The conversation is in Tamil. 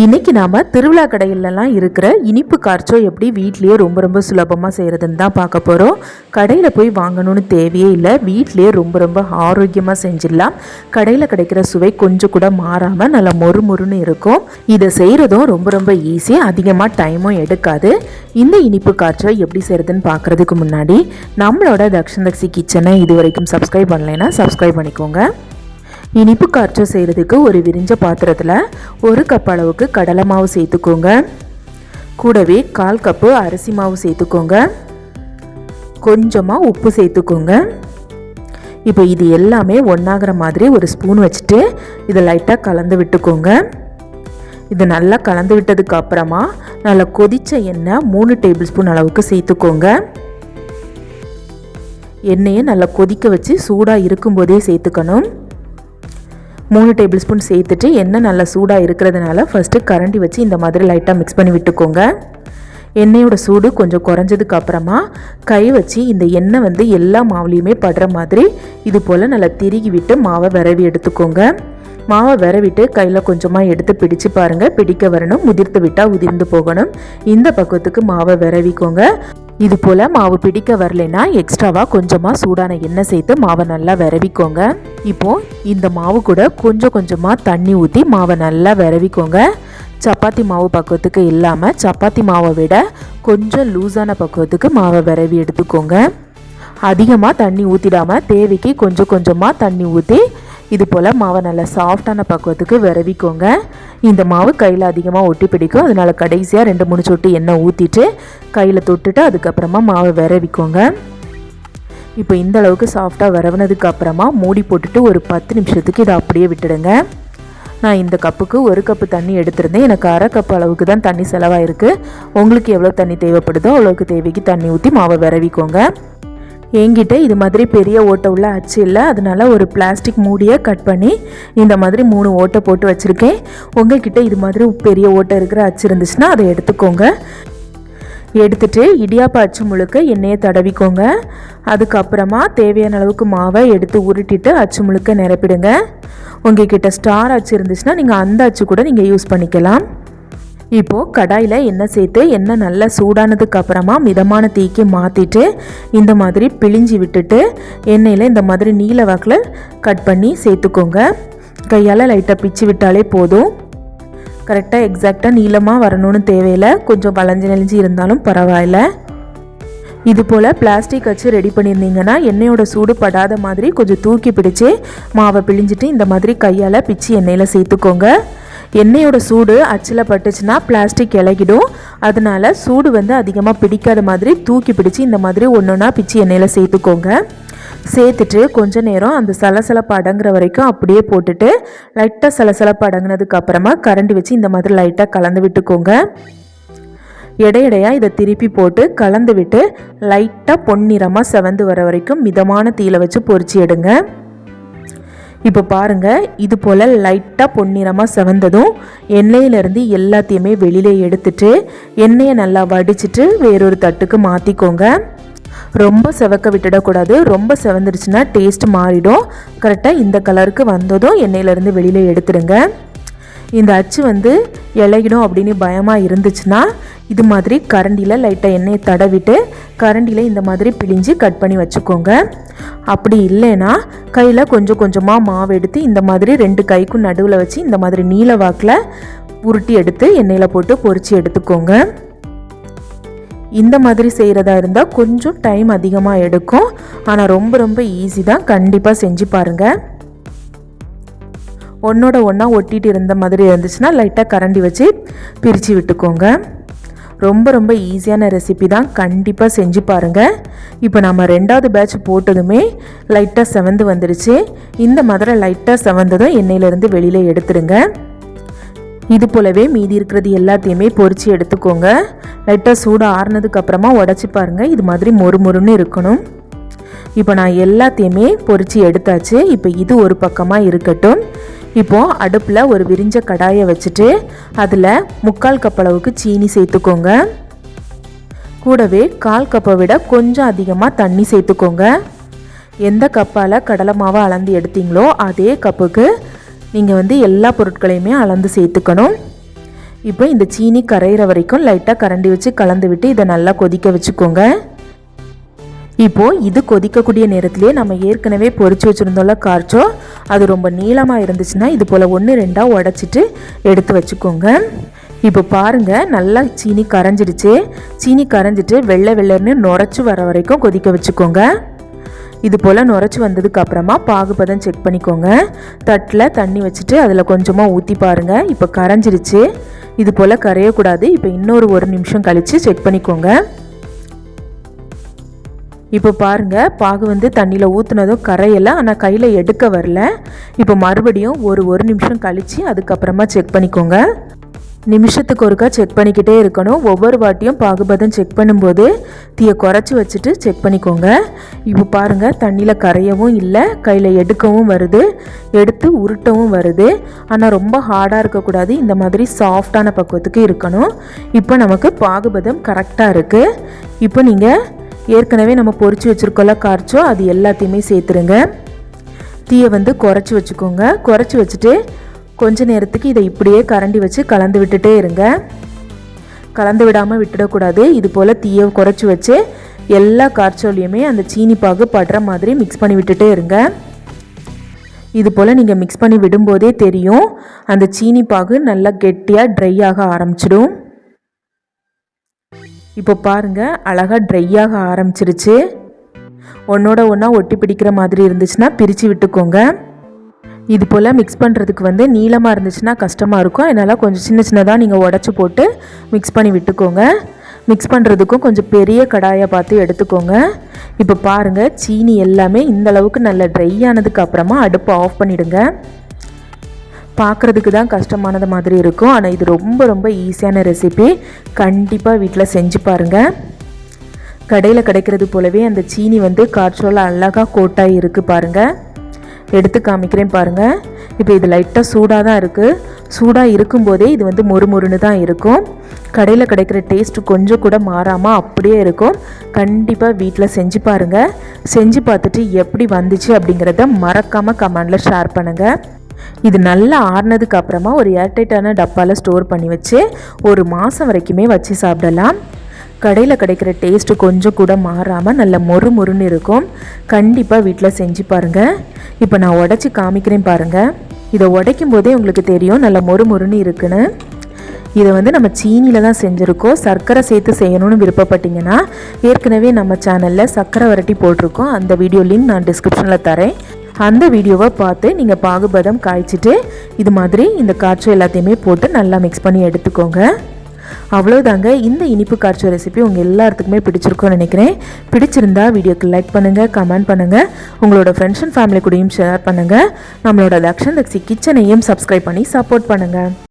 இன்னைக்கு நாம் திருவிழா கடையிலலாம் இருக்கிற இனிப்பு காய்ச்சோ எப்படி வீட்லேயே ரொம்ப ரொம்ப சுலபமாக செய்கிறதுன்னு தான் பார்க்க போகிறோம் கடையில் போய் வாங்கணும்னு தேவையே இல்லை. வீட்லேயே ரொம்ப ரொம்ப ஆரோக்கியமாக செஞ்சிடலாம். கடையில் கிடைக்கிற சுவை கொஞ்சம் கூட மாறாமல் நல்லா மொறு மொறுன்னு இருக்கும். இதை செய்கிறதும் ரொம்ப ரொம்ப ஈஸி அதிகமாக டைமும் எடுக்காது. இந்த இனிப்பு காய்ச்சோ எப்படி செய்கிறதுன்னு பார்க்குறதுக்கு முன்னாடி நம்மளோட தக்ஷன் தக்ஷி கிச்சனை இது வரைக்கும் சப்ஸ்கிரைப் பண்ணலைன்னா சப்ஸ்கிரைப் பண்ணிக்கோங்க. இனிப்பு காய்ச்சல் செய்கிறதுக்கு ஒரு விரிஞ்ச பாத்திரத்தில் ஒரு கப் அளவுக்கு கடலை மாவு சேர்த்துக்கோங்க. கூடவே கால் கப்பு அரிசி மாவு சேர்த்துக்கோங்க. கொஞ்சமாக உப்பு சேர்த்துக்கோங்க. இப்போ இது எல்லாமே ஒன்றாகிற மாதிரி ஒரு ஸ்பூன் வச்சுட்டு இதை லைட்டாக கலந்து விட்டுக்கோங்க. இது நல்லா கலந்து விட்டதுக்கு அப்புறமா நல்லா கொதித்த எண்ணெய் மூணு டேபிள் ஸ்பூன் அளவுக்கு சேர்த்துக்கோங்க. எண்ணெயை நல்லா கொதிக்க வச்சு சூடாக இருக்கும்போதே சேர்த்துக்கணும். மூணு டேபிள் ஸ்பூன் சேர்த்துட்டு எண்ணெய் நல்லா சூடாக இருக்கிறதுனால ஃபஸ்ட்டு கரண்டி வச்சு இந்த மாதிரி லைட்டாக மிக்ஸ் பண்ணி விட்டுக்கோங்க. எண்ணெயோட சூடு கொஞ்சம் குறைஞ்சதுக்கு அப்புறமா கை வச்சு இந்த எண்ணெய் வந்து எல்லா மாவுலேயுமே படுற மாதிரி இது போல் நல்லா திருகி விட்டு மாவை விரவி எடுத்துக்கோங்க. மாவை விரவிட்டு கையில் கொஞ்சமாக எடுத்து பிடிச்சு பாருங்கள் பிடிக்க வரணும் உதிர்த்து விட்டால் உதிர்ந்து போகணும். இந்த பக்குவத்துக்கு மாவை விரவிக்கோங்க. இது போல் மாவு பிடிக்க வரலைன்னா எக்ஸ்ட்ராவாக கொஞ்சமாக சூடான எண்ணெய் சேர்த்து மாவை நல்லா விரவிக்கோங்க. இப்போது இந்த மாவு கூட கொஞ்சம் கொஞ்சமாக தண்ணி ஊற்றி மாவை நல்லா விரவிக்கோங்க. சப்பாத்தி மாவு பக்குவத்துக்கு இல்லாமல் சப்பாத்தி மாவை விட கொஞ்சம் லூஸான பக்குவத்துக்கு மாவை விரவி எடுத்துக்கோங்க. அதிகமாக தண்ணி ஊற்றிடாமல் தேவைக்கு கொஞ்சம் கொஞ்சமாக தண்ணி ஊற்றி இது போல் மாவை நல்லா சாஃப்டான பக்குவத்துக்கு விரவிக்கோங்க. இந்த மாவு கையில் அதிகமாக ஒட்டி பிடிக்கும். அதனால் கடைசியாக ரெண்டு மூணு சொட்டு எண்ணெய் ஊற்றிட்டு கையில் தொட்டுட்டு அதுக்கப்புறமா மாவை விரவிக்கோங்க. இப்போ இந்த அளவுக்கு சாஃப்டாக வரவுனதுக்கு அப்புறமா மூடி போட்டுட்டு ஒரு பத்து நிமிஷத்துக்கு இதை அப்படியே விட்டுடுங்க. நான் இந்த கப்புக்கு ஒரு கப்பு தண்ணி எடுத்திருந்தேன். எனக்கு அரை கப் அளவுக்கு தான் தண்ணி செலவாயிருக்கு. உங்களுக்கு எவ்வளோ தண்ணி தேவைப்படுதோ அவ்வளோக்கு தேவைக்கு தண்ணி ஊற்றி மாவை விரவிக்கோங்க. என்கிட்ட இது மாதிரி பெரிய ஓட்டை உள்ள அச்சு இல்லை. அதனால ஒரு பிளாஸ்டிக் மூடியை கட் பண்ணி இந்த மாதிரி மூணு ஓட்டை போட்டு வச்சுருக்கேன். உங்கள்கிட்ட இது மாதிரி பெரிய ஓட்டை இருக்கிற அச்சு இருந்துச்சுன்னா அதை எடுத்துக்கோங்க. எடுத்துட்டு இடியாப்ப அச்சு முழுக்க எண்ணெயை தடவிக்கோங்க. அதுக்கப்புறமா தேவையான அளவுக்கு மாவை எடுத்து உருட்டிட்டு அச்சு முழுக்க நிரப்பிடுங்க. உங்ககிட்ட ஸ்டார் அச்சு இருந்துச்சுன்னா நீங்கள் அந்த அச்சு கூட நீங்கள் யூஸ் பண்ணிக்கலாம். இப்போது கடாயில் எண்ணெய் சேர்த்து எண்ணெய் நல்லா சூடானதுக்கு அப்புறமா மிதமான தீக்கி மாற்றிட்டு இந்த மாதிரி பிழிஞ்சி விட்டுட்டு எண்ணெயில் இந்த மாதிரி நீல வாக்கில் கட் பண்ணி சேர்த்துக்கோங்க. கையால் லைட்டாக பிச்சு விட்டாலே போதும். கரெக்டாக எக்ஸாக்டாக நீளமாக வரணும்னு தேவையில்லை. கொஞ்சம் வளைஞ்சு நெளிஞ்சு இருந்தாலும் பரவாயில்ல. இது போல் பிளாஸ்டிக் வச்சு ரெடி பண்ணியிருந்தீங்கன்னா எண்ணெயோட சூடு படாத மாதிரி கொஞ்சம் தூக்கி பிடிச்சி மாவை பிழிஞ்சிட்டு இந்த மாதிரி கையால் பிச்சு எண்ணெயில் சேர்த்துக்கோங்க. எண்ணெயோட சூடு அச்சில் பட்டுச்சுன்னா பிளாஸ்டிக் இலகிடும். அதனால சூடு வந்து அதிகமாக பிடிக்காத மாதிரி தூக்கி பிடிச்சி இந்த மாதிரி ஒன்று ஒன்றா பிச்சு எண்ணெயில் சேர்த்துக்கோங்க. சேர்த்துட்டு கொஞ்ச நேரம் அந்த சலசலப்பு அடங்குற வரைக்கும் அப்படியே போட்டுட்டு லைட்டாக சலசலப்பு அடங்கினதுக்கு அப்புறமா கரண்டி வச்சு இந்த மாதிரி லைட்டாக கலந்து விட்டுக்கோங்க. எடையடையாக இதை திருப்பி போட்டு கலந்து விட்டு லைட்டாக பொன்னிறமாக செவந்து வர வரைக்கும் மிதமான தீயில வச்சு பொறிச்சு எடுங்க. இப்போ பாருங்கள் இது போல் லைட்டாக பொன்னிறமாக செவந்ததும் எண்ணெயிலேருந்து எல்லாத்தையுமே வெளியில் எடுத்துட்டு எண்ணெயை நல்லா வடிச்சிட்டு வேறொரு தட்டுக்கு மாற்றிக்கோங்க ரொம்ப செவக்க விட்டுடக்கூடாது. ரொம்ப செவந்துருச்சுன்னா டேஸ்ட் மாறிடும். கரெக்டாக இந்த கலருக்கு வந்ததும் எண்ணெயிலேருந்து வெளியில் எடுத்துடுங்க. இந்த அச்சு வந்து இலகிடும் அப்படின்னு பயமாக இருந்துச்சுன்னா இது மாதிரி கரண்டியில் லைட்டாக எண்ணெயை தடவிட்டு கரண்டியில் இந்த மாதிரி பிழிஞ்சு கட் பண்ணி வச்சுக்கோங்க. அப்படி இல்லைன்னா கையில் கொஞ்சம் கொஞ்சமாக மாவு எடுத்து இந்த மாதிரி ரெண்டு கைக்கும் நடுவில் வச்சு இந்த மாதிரி நீல வாக்கில் உருட்டி எடுத்து எண்ணெயில் போட்டு பொரித்து எடுத்துக்கோங்க. இந்த மாதிரி செய்கிறதா இருந்தால் கொஞ்சம் டைம் அதிகமாக எடுக்கும். ஆனால் ரொம்ப ரொம்ப ஈஸி தான். கண்டிப்பாக செஞ்சு பாருங்கள் ஒன்றோட ஒன்றா ஒட்டிகிட்டு இருந்த மாதிரி இருந்துச்சுன்னா லைட்டாக கரண்டி வச்சு பிரித்து விட்டுக்கோங்க. ரொம்ப ரொம்ப ஈஸியான ரெசிபி தான். கண்டிப்பாக செஞ்சு பாருங்கள் இப்போ நம்ம ரெண்டாவது பேட்ச் போட்டதுமே லைட்டாக செவந்து வந்துடுச்சு இந்த மாதிரி லைட்டாக செவந்ததும் எண்ணெயிலேருந்து வெளியில் எடுத்துடுங்க இது போலவே மீதி இருக்கிறது எல்லாத்தையுமே பொறிச்சு எடுத்துக்கோங்க. லைட்டாக சூடு ஆறுனதுக்கப்புறமா உடச்சி பாருங்கள் இது மாதிரி மொறு மொறுன்னு இருக்கணும். இப்போ நான் எல்லாத்தையுமே பொறிச்சு எடுத்தாச்சு. இப்போ இது ஒரு பக்கமாக இருக்கட்டும். இப்போது அடுப்பில் ஒரு விரிஞ்ச கடாயை வச்சுட்டு அதில் முக்கால் கப் அளவுக்கு சீனி சேர்த்துக்கோங்க. கூடவே கால் கப்பை விட கொஞ்சம் அதிகமாக தண்ணி சேர்த்துக்கோங்க. எந்த கப்பால் கடலை மாவை அளந்து எடுத்தீங்களோ அதே கப்புக்கு நீங்கள் வந்து எல்லா பொருட்களையுமே அளந்து சேர்த்துக்கணும். இப்போ இந்த சீனி கரையிற வரைக்கும் லைட்டாக கரண்டி வச்சு கலந்து விட்டு இதை நல்லா கொதிக்க வச்சுக்கோங்க. இப்போது இது கொதிக்கக்கூடிய நேரத்திலே நம்ம ஏற்கனவே பொறிச்சு வச்சுருந்தோம்ல காய்ச்சோ அது ரொம்ப நீளமாக இருந்துச்சுன்னா இது போல் ஒன்று ரெண்டாக உடச்சிட்டு எடுத்து வச்சுக்கோங்க. இப்போ பாருங்கள் நல்லா சீனி கரைஞ்சிடுச்சு. சீனி கரைஞ்சிட்டு வெள்ளை வெள்ளைன்னு நுரைச்சி வர வரைக்கும் கொதிக்க வச்சுக்கோங்க. இது போல் நுரைச்சி வந்ததுக்கு அப்புறமா பாகுபதம் செக் பண்ணிக்கோங்க. தட்டில் தண்ணி வச்சுட்டு அதில் கொஞ்சமாக ஊற்றி பாருங்கள் இப்போ கரைஞ்சிருச்சு இது போல் கரையக்கூடாது. இப்போ இன்னொரு ஒரு நிமிஷம் கழித்து செக் பண்ணிக்கோங்க. இப்போ பாருங்கள் பாகு வந்து தண்ணியில் ஊற்றுனதும் கரையலை ஆனால் கையில் எடுக்க வரல. இப்போ மறுபடியும் ஒரு ஒரு நிமிஷம் கழித்து அதுக்கப்புறமா செக் பண்ணிக்கோங்க. நிமிஷத்துக்கு ஒருக்கா செக் பண்ணிக்கிட்டே இருக்கணும். ஒவ்வொரு வாட்டியும் பாகுபதம் செக் பண்ணும்போது தீயை குறைச்சி வச்சுட்டு செக் பண்ணிக்கோங்க. இப்போ பாருங்கள் தண்ணியில் கரையவும் இல்லை கையில் எடுக்கவும் வருது எடுத்து உருட்டவும் வருது. ஆனால் ரொம்ப ஹார்டாக இருக்கக்கூடாது இந்த மாதிரி சாஃப்டான பக்குவத்துக்கு இருக்கணும். இப்போ நமக்கு பாகுபதம் கரெக்டாக இருக்குது இப்போ நீங்கள் ஏற்கனவே நம்ம பொறிச்சு வச்சுருக்கோம்ல காய்ச்சோ அது எல்லாத்தையுமே சேர்த்துருங்க. தீயை வந்து குறைச்சி வச்சுக்கோங்க. குறைச்சி வச்சுட்டு கொஞ்ச நேரத்துக்கு இதை இப்படியே கரண்டி வச்சு கலந்து விட்டுட்டே இருங்க. கலந்து விடாமல் விட்டுடக்கூடாது. இது போல் தீயை குறைச்சி வச்சு எல்லா காய்ச்சோலையுமே அந்த சீனி பாகு படுற மாதிரி மிக்ஸ் பண்ணி விட்டுட்டே இருங்க. இது போல் நீங்கள் மிக்ஸ் பண்ணி விடும்போதே தெரியும். அந்த சீனி பாகு நல்லா கெட்டியாக ட்ரை ஆக ஆரம்பிச்சிடும். இப்போ பாருங்கள் அழகாக ட்ரை ஆக ஆரம்பிச்சிருச்சு. ஒன்றோட ஒன்றா ஒட்டி பிடிக்கிற மாதிரி இருந்துச்சுன்னா பிரித்து விட்டுக்கோங்க. இது போல் மிக்ஸ் பண்ணுறதுக்கு வந்து நீளமாக இருந்துச்சுன்னா கஷ்டமாக இருக்கும். அதனால் கொஞ்சம் சின்ன சின்னதாக நீங்கள் உடச்சி போட்டு மிக்ஸ் பண்ணி விட்டுக்கோங்க. மிக்ஸ் பண்ணுறதுக்கும் கொஞ்சம் பெரிய கடாயை பார்த்து எடுத்துக்கோங்க. இப்போ பாருங்கள் சீனி எல்லாமே இந்த அளவுக்கு நல்ல ட்ரை ஆனதுக்கு அப்புறமா அடுப்பை ஆஃப் பண்ணிவிடுங்க பார்க்குறதுக்கு தான் கஷ்டமானது மாதிரி இருக்கும். ஆனால் இது ரொம்ப ரொம்ப ஈஸியான ரெசிபி கண்டிப்பாக வீட்டில் செஞ்சு பாருங்கள் கடையில் கிடைக்கிறது போலவே அந்த சீனி வந்து காற்றோல அழகாக கோட்டாக இருக்குது பாருங்கள் எடுத்து காமிக்கிறேன் பாருங்கள் இப்போ இது லைட்டாக சூடாக தான் இருக்குது சூடாக இருக்கும்போதே இது வந்து மொறுமொறுன்னு தான் இருக்கும். கடையில் கிடைக்கிற டேஸ்ட் கொஞ்சம் கூட மாறாமல் அப்படியே இருக்கும். கண்டிப்பாக வீட்டில் செஞ்சு பாருங்கள் செஞ்சு பார்த்துட்டு எப்படி வந்துச்சு அப்படிங்கிறத மறக்காமல் கமெண்டில் ஷேர் பண்ணுங்கள் இது நல்லா ஆறுனதுக்கு அப்புறமா ஒரு ஏர்டைட்டான டப்பாவில் ஸ்டோர் பண்ணி வச்சு ஒரு மாதம் வரைக்குமே வச்சு சாப்பிடலாம். கடையில் கிடைக்கிற டேஸ்ட்டு கொஞ்சம் கூட மாறாமல் நல்ல மொறு மொறுன்னு இருக்கும். கண்டிப்பாக வீட்டில் செஞ்சு பாருங்கள் இப்போ நான் உடச்சி காமிக்கிறேன் பாருங்கள் இதை உடைக்கும் போதே உங்களுக்கு தெரியும் நல்ல மொறு மொறுன்னு இருக்குன்னு. இதை வந்து நம்ம சீனியில் தான் செஞ்சுருக்கோம். சர்க்கரை சேர்த்து செய்யணும்னு விருப்பப்பட்டீங்கன்னா ஏற்கனவே நம்ம சேனலில் சர்க்கரை வரட்டி போட்டிருக்கோம். அந்த வீடியோ லிங்க் நான் டிஸ்கிரிப்ஷனில் தரேன். அந்த வீடியோவை பார்த்து நீங்கள் பாகுபதம் காய்ச்சிட்டு இது மாதிரி இந்த காய்ச்சி எல்லாத்தையுமே போட்டு நல்லா மிக்ஸ் பண்ணி எடுத்துக்கோங்க. அவ்வளோதாங்க இந்த இனிப்பு காய்ச்சல் ரெசிபி உங்கள் எல்லாத்துக்குமே பிடிச்சிருக்கும்னு நினைக்கிறேன். பிடிச்சிருந்தா வீடியோக்கு லைக் பண்ணுங்கள் கமெண்ட் பண்ணுங்கள் உங்களோட ஃப்ரெண்ட்ஸ் அண்ட் ஃபேமிலி கூடயும் ஷேர் பண்ணுங்கள் நம்மளோட தக்ஷன் தக்ஷி கிச்சனையும் சப்ஸ்கிரைப் பண்ணி சப்போர்ட் பண்ணுங்கள்